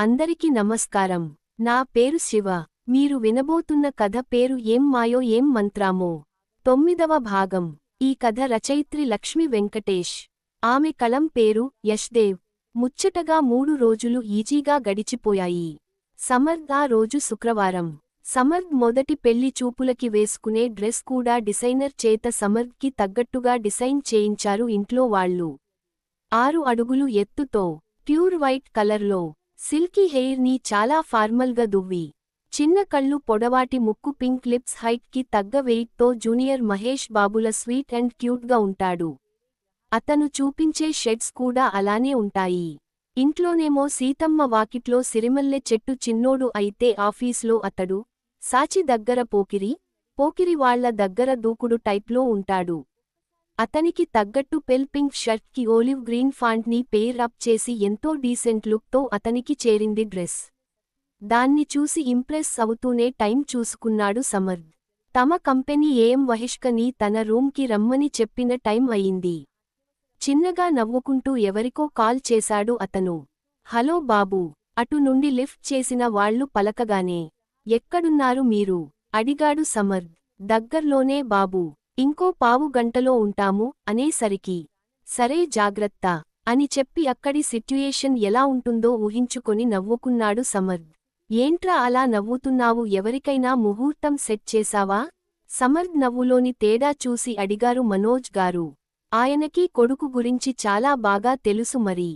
అందరికీ నమస్కారం. నా పేరు శివ. మీరు వినబోతున్న కథ పేరు ఏం మాయో ఏం మంత్రామో. తొమ్మిదవ భాగం. ఈ కథ రచయిత్రి లక్ష్మి వెంకటేష్. ఆమె కలం పేరు యష్దేవ్. ముచ్చటగా మూడు రోజులు ఈజీగా గడిచిపోయాయి. సమర్థ్ ఆ రోజు శుక్రవారం. సమర్థ్ మొదటి పెళ్ళి చూపులకి వేసుకునే డ్రెస్ కూడా డిజైనర్ చేత సమర్థ్కి తగ్గట్టుగా డిజైన్ చేయించారు ఇంట్లో వాళ్ళు. ఆరు అడుగులు ఎత్తుతో ప్యూర్ వైట్ కలర్లో సిల్కీ హెయిర్ని చాలా ఫార్మల్గా దువ్వి. చిన్న కళ్ళు పొడవాటి ముక్కు పింక్ లిప్స్ హైట్కి తగ్గ వెయిట్తో జూనియర్ మహేష్ బాబుల స్వీట్ అండ్ క్యూట్గా ఉంటాడు. అతను చూపించే షెడ్స్ కూడా అలానే ఉంటాయి. ఇంట్లోనేమో సీతమ్మ వాకిట్లో సిరిమల్లె చెట్టు చిన్నోడు అయితే ఆఫీస్లో అతడు సాచి దగ్గర పోకిరి పోకిరి వాళ్ళ దగ్గర దూకుడు టైప్లో ఉంటాడు. అతనికి తగ్గట్టు పెల్ పింక్ షర్ట్కి ఓలివ్ గ్రీన్ ఫాంట్ని పేర్ అప్ చేసి ఎంతో డీసెంట్ లుక్తో అతనికి చేరింది డ్రెస్. దాన్ని చూసి ఇంప్రెస్ అవుతూనే టైం చూసుకున్నాడు సమర్థ్ తమ కంపెనీ ఏఎం వహిష్కని తన రూమ్కి రమ్మని చెప్పిన టైం అయింది. చిన్నగా నవ్వుకుంటూ ఎవరికో కాల్ చేశాడు అతను. హలో బాబూ అటు నుండి లిఫ్ట్ చేసిన వాళ్ళు పలకగానే ఎక్కడున్నారు మీరు? అడిగాడు సమర్థ్ దగ్గర్లోనే బాబూ ఇంకో పావు గంటలో ఉంటాము అనేసరికి సరే జాగ్రత్త అని చెప్పి అక్కడి సిట్యుయేషన్ ఎలా ఉంటుందో ఊహించుకొని నవ్వుకున్నాడు సమర్థ్ ఏంట్రా అలా నవ్వుతున్నావు? ఎవరికైనా ముహూర్తం సెట్ చేశావా? సమర్థ్ నవ్వులోని తేడా చూసి అడిగారు మనోజ్ గారు. ఆయనకీ కొడుకు గురించి చాలా బాగా తెలుసు మరి.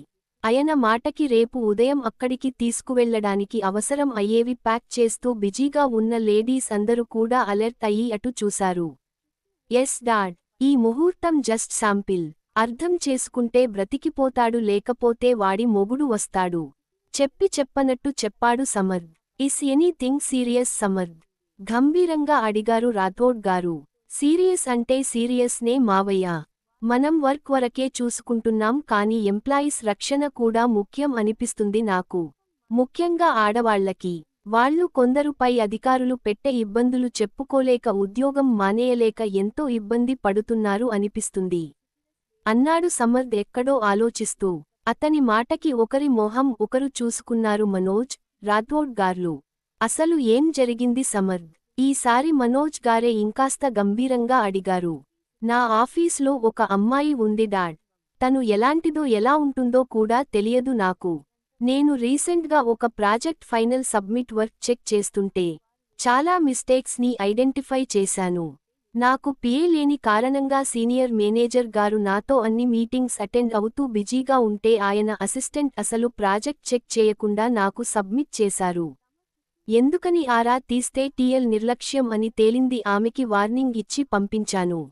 ఆయన మాటకి రేపు ఉదయం అక్కడికి తీసుకువెళ్ళడానికి అవసరం అయ్యేవి ప్యాక్ చేస్తూ బిజీగా ఉన్న లేడీస్ అందరూ కూడా అలర్ట్ అయ్యి అటు చూశారు. ఎస్ డాడ్ ఈ ముహూర్తం జస్ట్ శాంపిల్ అర్థం చేసుకుంటే బ్రతికిపోతాడు లేకపోతే వాడి మొగుడు వస్తాడు. చెప్పి చెప్పనట్టు చెప్పాడు Samarth is anything serious Samarth గంభీరంగా అడిగారు రాథోడ్ గారు. సీరియస్ అంటే సీరియస్నే మావయ్య. మనం వర్క్ వరకే చూసుకుంటున్నాం కాని ఎంప్లాయీస్ రక్షణ కూడా ముఖ్యం అనిపిస్తుంది నాకు. ముఖ్యంగా ఆడవాళ్ళకి వాళ్ళు కొందరు పై అధికారులు పెట్టే ఇబ్బందులు చెప్పుకోలేక ఉద్యోగం మానేయలేక ఎంతో ఇబ్బంది పడుతున్నారు అనిపిస్తుంది. అన్నాడు సమర్థ్ ఎక్కడో ఆలోచిస్తూ. అతని మాటకి ఒకరి మొహం ఒకరు చూసుకున్నారు మనోజ్ రాథోడ్ గార్లు అసలు ఏం జరిగింది సమర్థ్? ఈసారి మనోజ్ గారే ఇంకాస్త గంభీరంగా అడిగారు. నా ఆఫీస్లో ఒక అమ్మాయి ఉంది డాడ్. తను ఎలాంటిదో ఎలా ఉంటుందో కూడా తెలియదు నాకు. నేను రీసెంట్గా ఒక project final submit work check చేస్తుంటే చాలా మిస్టేక్స్ని ఐడెంటిఫై చేశాను. నాకు పిఏ లేని కారణంగా సీనియర్ మేనేజర్ గారు నాతో అన్ని మీటింగ్స్ అటెండ్ అవుతూ బిజీగా ఉంటే ఆయన అసిస్టెంట్ అసలు ప్రాజెక్ట్ చెక్ చేయకుండా నాకు సబ్మిట్ చేశారు. ఎందుకని ఆరా తీస్తే టీఎల్ నిర్లక్ష్యం అని తేలింది ఆమెకి వార్నింగ్ ఇచ్చి పంపించాను.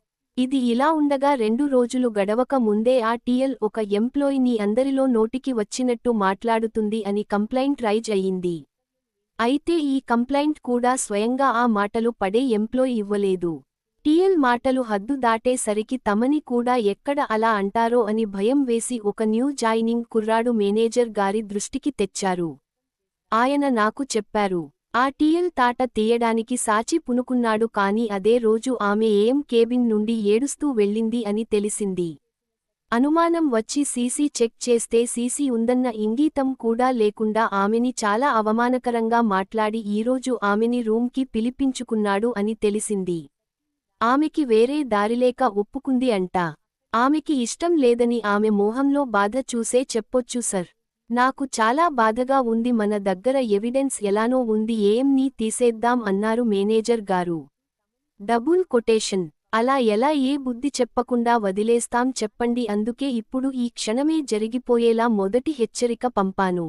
ఇది ఇలా ఉండగా రెండు రోజులు గడవక ముందే ఆ టీఎల్ ఒక ఎంప్లాయీని అందరిలో నోటికి వచ్చినట్టు మాట్లాడుతుంది అని కంప్లైంట్ రైజ్ అయ్యింది. అయితే ఈ కంప్లైంట్ కూడా స్వయంగా ఆ మాటలు పడే ఎంప్లాయీ ఇవ్వలేదు. టీఎల్ మాటలు హద్దు దాటేసరికి తమని కూడా ఎక్కడ అలా అంటారో అని భయం వేసి ఒక న్యూ జాయినింగ్ కుర్రాడు మేనేజర్ గారి దృష్టికి తెచ్చారు. ఆయన నాకు చెప్పారు ఆ టీఎల్ తాట తీయడానికి సాచి పునుకున్నాడు కాని అదే రోజు ఆమె ఏం కేబిన్ నుండి ఏడుస్తూ వెళ్ళింది అని తెలిసింది. అనుమానం వచ్చి సీసీ చెక్ చేస్తే సీసీ ఉందన్న ఇంగీతం కూడా లేకుండా ఆమెని చాలా అవమానకరంగా మాట్లాడి ఈరోజు ఆమెని రూమ్కి పిలిపించుకున్నాడు అని తెలిసింది. ఆమెకి వేరే దారిలేక ఒప్పుకుంది అంట. ఆమెకి ఇష్టం లేదని ఆమె మోహంలో బాధ చూసే చెప్పొచ్చు సర్. నాకు చాలా బాధగా ఉంది మన దగ్గర ఎవిడెన్స్ ఎలానో ఉంది ఏం నీ తీసేద్దాం అన్నారు మేనేజర్ గారు. డబుల్ కొటేషన్ అలా ఎలా ఏ బుద్ధి చెప్పకుండా వదిలేస్తాం చెప్పండి అందుకే ఇప్పుడు ఈ క్షణమే జరిగిపోయేలా మొదటి హెచ్చరిక పంపాను.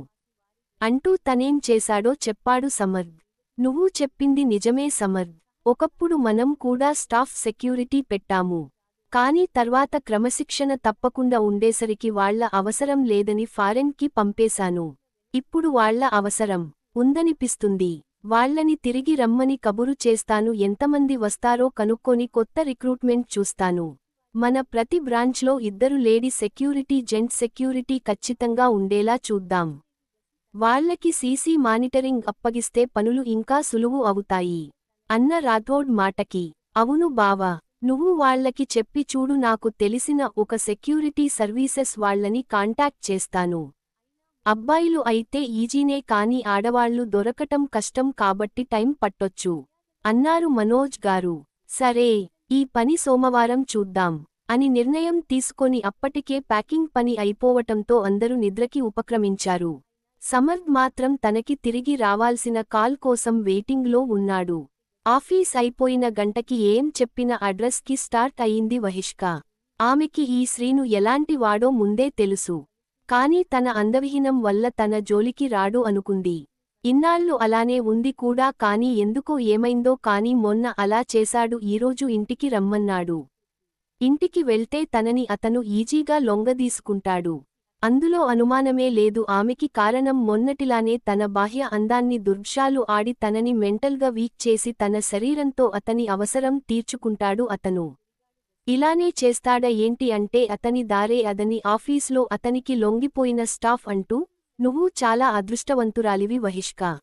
అంటూ తనేం చేశాడో చెప్పాడు సమర్థ్. నువ్వు చెప్పింది నిజమే సమర్థ్. ఒకప్పుడు మనం కూడా స్టాఫ్ సెక్యూరిటీ పెట్టాము. కానీ తర్వాత క్రమశిక్షణ తప్పకుండా ఉండేసరికి వాళ్ళ అవసరం లేదని ఫారెన్కి పంపేశాను. ఇప్పుడు వాళ్ళ అవసరం ఉందనిపిస్తుంది. వాళ్ళని తిరిగి రమ్మని కబురు చేస్తాను. ఎంతమంది వస్తారో కనుక్కొని కొత్త రిక్రూట్మెంట్ చూస్తాను. మన ప్రతి బ్రాంచ్లో ఇద్దరు లేడీ సెక్యూరిటీ జెంట్ సెక్యూరిటీ ఖచ్చితంగా ఉండేలా చూద్దాం. వాళ్ళకి సీసీ మానిటరింగ్ అప్పగిస్తే పనులు ఇంకా సులువు అవుతాయి. అన్న రాథోడ్ మాటకి అవును బావా నువ్వు వాళ్ళకి చెప్పి చూడు నాకు తెలిసిన ఒక సెక్యూరిటీ సర్వీసెస్ వాళ్ళని కాంటాక్ట్ చేస్తాను. అబ్బాయిలు అయితే ఈజీనే కాని ఆడవాళ్ళు దొరకటం కష్టం కాబట్టి టైం పట్టొచ్చు. అన్నారు మనోజ్ గారు. సరే ఈ పని సోమవారం చూద్దాం అని నిర్ణయం తీసుకొని అప్పటికే ప్యాకింగ్ పని అయిపోవటంతో అందరూ నిద్రకి ఉపక్రమించారు. సమర్థ్ మాత్రం తనకి తిరిగి రావాల్సిన కాల్ కోసం వెయిటింగ్లో ఉన్నాడు. ఆఫీస్ అయిపోయిన గంటకి ఏం చెప్పిన అడ్రస్కి స్టార్ట్ అయింది వహిష్క. ఆమెకి ఈ శ్రీను ఎలాంటి వాడో ముందే తెలుసు. కాని తన అందవిహీనం వల్ల తన జోలికి రాడు అనుకుంది. ఇన్నాళ్ళు అలానే ఉంది కూడా కాని ఎందుకో ఏమైందో కాని మొన్న అలా చేశాడు ఈరోజు ఇంటికి రమ్మన్నాడు. ఇంటికి వెళ్తే తనని అతను ఈజీగా లొంగదీసుకుంటాడు. అందులో అనుమానమే లేదు ఆమెకి కారణం మొన్నటిలానే తన బాహ్య అందాన్ని దుర్భాలు ఆడి తనని మెంటల్గా వీక్ చేసి తన శరీరంతో అతని అవసరం తీర్చుకుంటాడు అతను. ఇలానే చేస్తాడా ఏంటి అంటే అతని దారే అదని ఆఫీస్లో అతనికి లొంగిపోయిన స్టాఫ్ అంటూ నువ్వు చాలా అదృష్టవంతురాలివి వహిష్కా.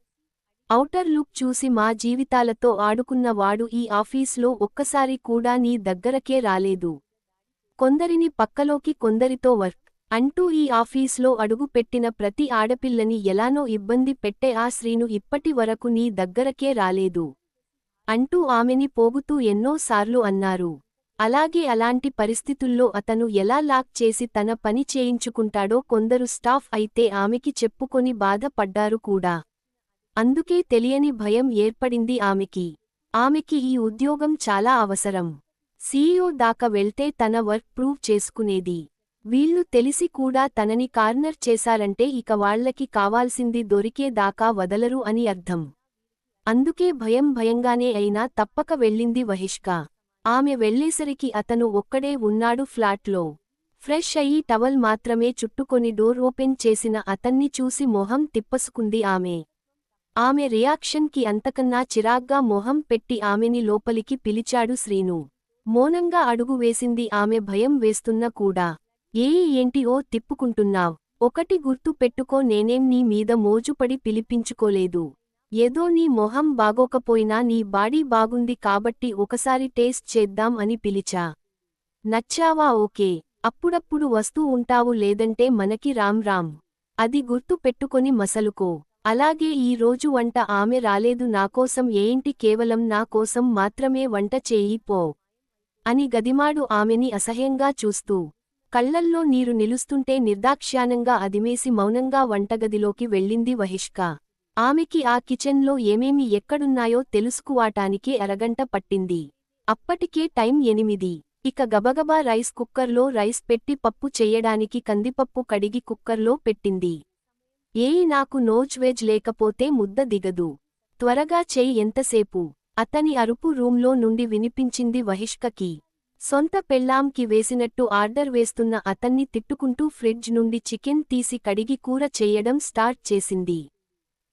ఔటర్ లుక్ చూసి మా జీవితాలతో ఆడుకున్న వాడు ఈ ఆఫీస్లో ఒక్కసారి కూడా నీ దగ్గరకే రాలేదు. కొందరిని పక్కలోకి కొందరితో వర్క్ అంటూ ఈ ఆఫీస్లో అడుగు పెట్టిన ప్రతి ఆడపిల్లని ఎలానో ఇబ్బంది పెట్టే ఆ శ్రీను ఇప్పటి వరకు నీ దగ్గరకే రాలేదు. అంటూ ఆమెని పోగుతూ ఎన్నోసార్లు అన్నారు. అలాగే అలాంటి పరిస్థితుల్లో అతను ఎలా లాక్ చేసి తన పని చేయించుకుంటాడో కొందరు స్టాఫ్ అయితే ఆమెకి చెప్పుకొని బాధపడ్డారు కూడా. అందుకే తెలియని భయం ఏర్పడింది ఆమెకి. ఆమెకి ఈ ఉద్యోగం చాలా అవసరం. సీఈఓ దాకా వెళ్తే తన వర్క్ ప్రూవ్ చేసుకునేది. వీళ్ళు తెలిసి కూడా తనని కార్నర్ చేశారంటే ఇక వాళ్ళకి కావాల్సింది దొరికే దాకా వదలరు అని అర్థం. అందుకే భయం భయంగానే అయినా తప్పక వెళ్ళింది వహిష్క. ఆమె వెళ్ళేసరికి అతను ఒక్కడే ఉన్నాడు ఫ్లాట్లో. ఫ్రెష్ అయ్యి టవల్ మాత్రమే చుట్టుకొని డోర్ ఓపెన్ చేసిన అతన్ని చూసి మొహం తిప్పసుకుంది ఆమె. ఆమె రియాక్షన్కి అంతకన్నా చిరాగ్గా మొహం పెట్టి ఆమెని లోపలికి పిలిచాడు శ్రీను. మౌనంగా అడుగు వేసింది ఆమె భయం వేస్తున్న కూడా. ఏయి ఏంటి తిప్పుకుంటున్నావ్. ఒకటి గుర్తు పెట్టుకో నేనేం నీ మీద మోజుపడి పిలిపించుకోలేదు. ఏదో నీ మొహం బాగోకపోయినా నీ బాడీ బాగుంది కాబట్టి ఒకసారి టేస్ట్ చేద్దాం అని పిలిచా. నచ్చావా ఓకే. అప్పుడప్పుడు వస్తూ ఉంటావు లేదంటే మనకి రామ్ రామ్. అది గుర్తు పెట్టుకొని మసలుకో. అలాగే ఈ రోజు వంట ఆమె రాలేదు నాకోసం ఏంటి కేవలం నా కోసం మాత్రమే వంట చేయి పో. అని గదిమాడు ఆమెని అసహ్యంగా చూస్తూ కళ్ళల్లో నీరు నిలుస్తుంటే నిర్దాక్ష్యానంగా అదిమేసి మౌనంగా వంటగదిలోకి వెళ్ళింది వహిష్క. ఆమెకి ఆ కిచెన్లో ఏమేమి ఎక్కడున్నాయో తెలుసుకువాటానికి అరగంట పట్టింది. అప్పటికే టైం ఎనిమిది. ఇక గబగబా రైస్ కుక్కర్లో రైస్ పెట్టి పప్పు చెయ్యడానికి కందిపప్పు కడిగి కుక్కర్లో పెట్టింది. ఏయి నాకు నోజ్ వెజ్ లేకపోతే ముద్ద దిగదు. త్వరగా చెయ్యి ఎంతసేపు. అతని అరుపు రూంలో నుండి వినిపించింది వహిష్కకి. సొంత పెళ్ళాంకి వేసినట్టు ఆర్డర్ వేస్తున్న అతన్ని తిట్టుకుంటూ ఫ్రిడ్జ్ నుండి చికెన్ తీసి కడిగి కూర చేయడం స్టార్ట్ చేసింది.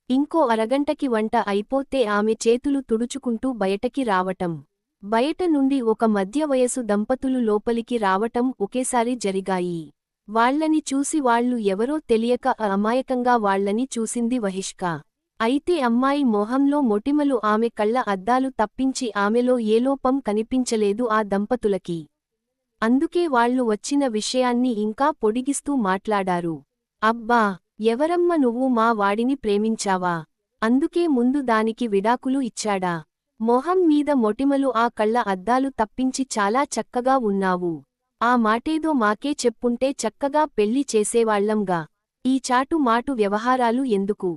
ఇంకో అరగంటకి వంట అయిపోతే ఆమె చేతులు తుడుచుకుంటూ బయటకి రావటం. బయట నుండి ఒక మధ్య వయసు దంపతులు లోపలికి రావటం ఒకేసారి జరిగాయి. వాళ్ళని చూసి వాళ్ళు ఎవరో తెలియక అమాయకంగా వాళ్ళని చూసింది వహిష్క. అయితే అమ్మాయి మొహంలో మొటిమలు ఆమె కళ్ళ అద్దాలు తప్పించి ఆమెలో ఏ లోపం కనిపించలేదు ఆ దంపతులకి. అందుకే వాళ్ళు వచ్చిన విషయాన్ని ఇంకా పొడిగిస్తూ మాట్లాడారు. అబ్బా ఎవరమ్మ నువ్వు మా వాడిని ప్రేమించావా? అందుకే ముందు దానికి విడాకులు ఇచ్చాడా? మొహం మీద మొటిమలు ఆ కళ్ళ అద్దాలు తప్పించి చాలా చక్కగా ఉన్నావు. ఆ మాటేదో మాకే చెప్పుంటే చక్కగా పెళ్ళి చేసేవాళ్ళంగా ఈ చాటు మాటు వ్యవహారాలు ఎందుకు?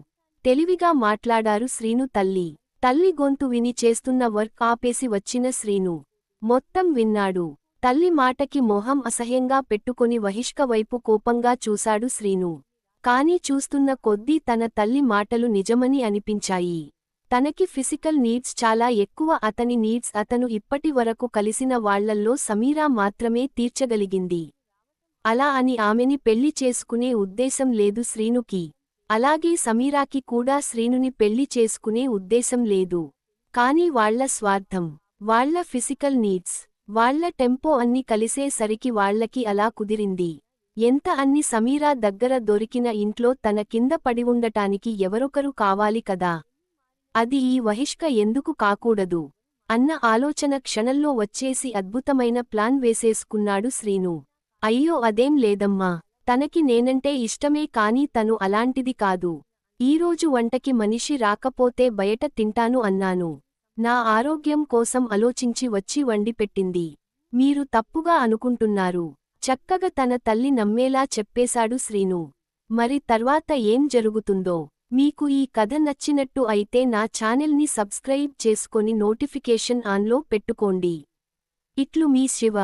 తెలివిగా మాట్లాడారు శ్రీను తల్లి. తల్లి గొంతు విని చేస్తున్న వర్క్ ఆపేసి వచ్చిన శ్రీను. మొత్తం విన్నాడు. తల్లి మాటకి మొహం అసహ్యంగా పెట్టుకుని వహిష్క వైపు కోపంగా చూశాడు శ్రీను. కాని చూస్తున్న కొద్దీ తన తల్లి మాటలు నిజమని అనిపించాయి. తనకి ఫిజికల్ నీడ్స్ చాలా ఎక్కువ అతని నీడ్స్ అతను ఇప్పటి వరకు కలిసిన వాళ్ళల్లో సమీరా మాత్రమే తీర్చగలిగింది. అలా అని ఆమెని పెళ్ళి చేసుకునే ఉద్దేశం లేదు శ్రీనుకి. అలాగే సమీరాకి కూడా శ్రీనుని పెళ్ళి చేసుకునే ఉద్దేశం లేదు. కాని వాళ్ళ స్వార్థం వాళ్ళ ఫిజికల్ నీడ్స్ వాళ్ళ టెంపో అన్ని కలిసేసరికి వాళ్ళకి అలా కుదిరింది. ఎంత అన్ని సమీరా దగ్గర దొరికిన ఇంట్లో తన కింద పడి ఉండటానికి ఎవరొకరు కావాలి కదా? అది ఈ వహిష్క ఎందుకు కాకూడదు? అన్న ఆలోచన క్షణంలో వచ్చేసి అద్భుతమైన ప్లాన్ వేసేసుకున్నాడు శ్రీను. అయ్యో అదేం లేదమ్మా. తనకి నేనంటే ఇష్టమే కాని తను అలాంటిది కాదు. ఈరోజు వంటకి మనిషి రాకపోతే బయట తింటాను అన్నాను. నా ఆరోగ్యం కోసం ఆలోచించి వచ్చి వండి పెట్టింది. మీరు తప్పుగా అనుకుంటున్నారు. చక్కగా తన తల్లి నమ్మేలా చెప్పేశాడు శ్రీను. మరి తర్వాత ఏం జరుగుతుందో? మీకు ఈ కథ నచ్చినట్టు అయితే నా ఛానెల్ని సబ్స్క్రైబ్ చేసుకొని నోటిఫికేషన్ ఆన్లో పెట్టుకోండి. ఇట్లు మీ శివ.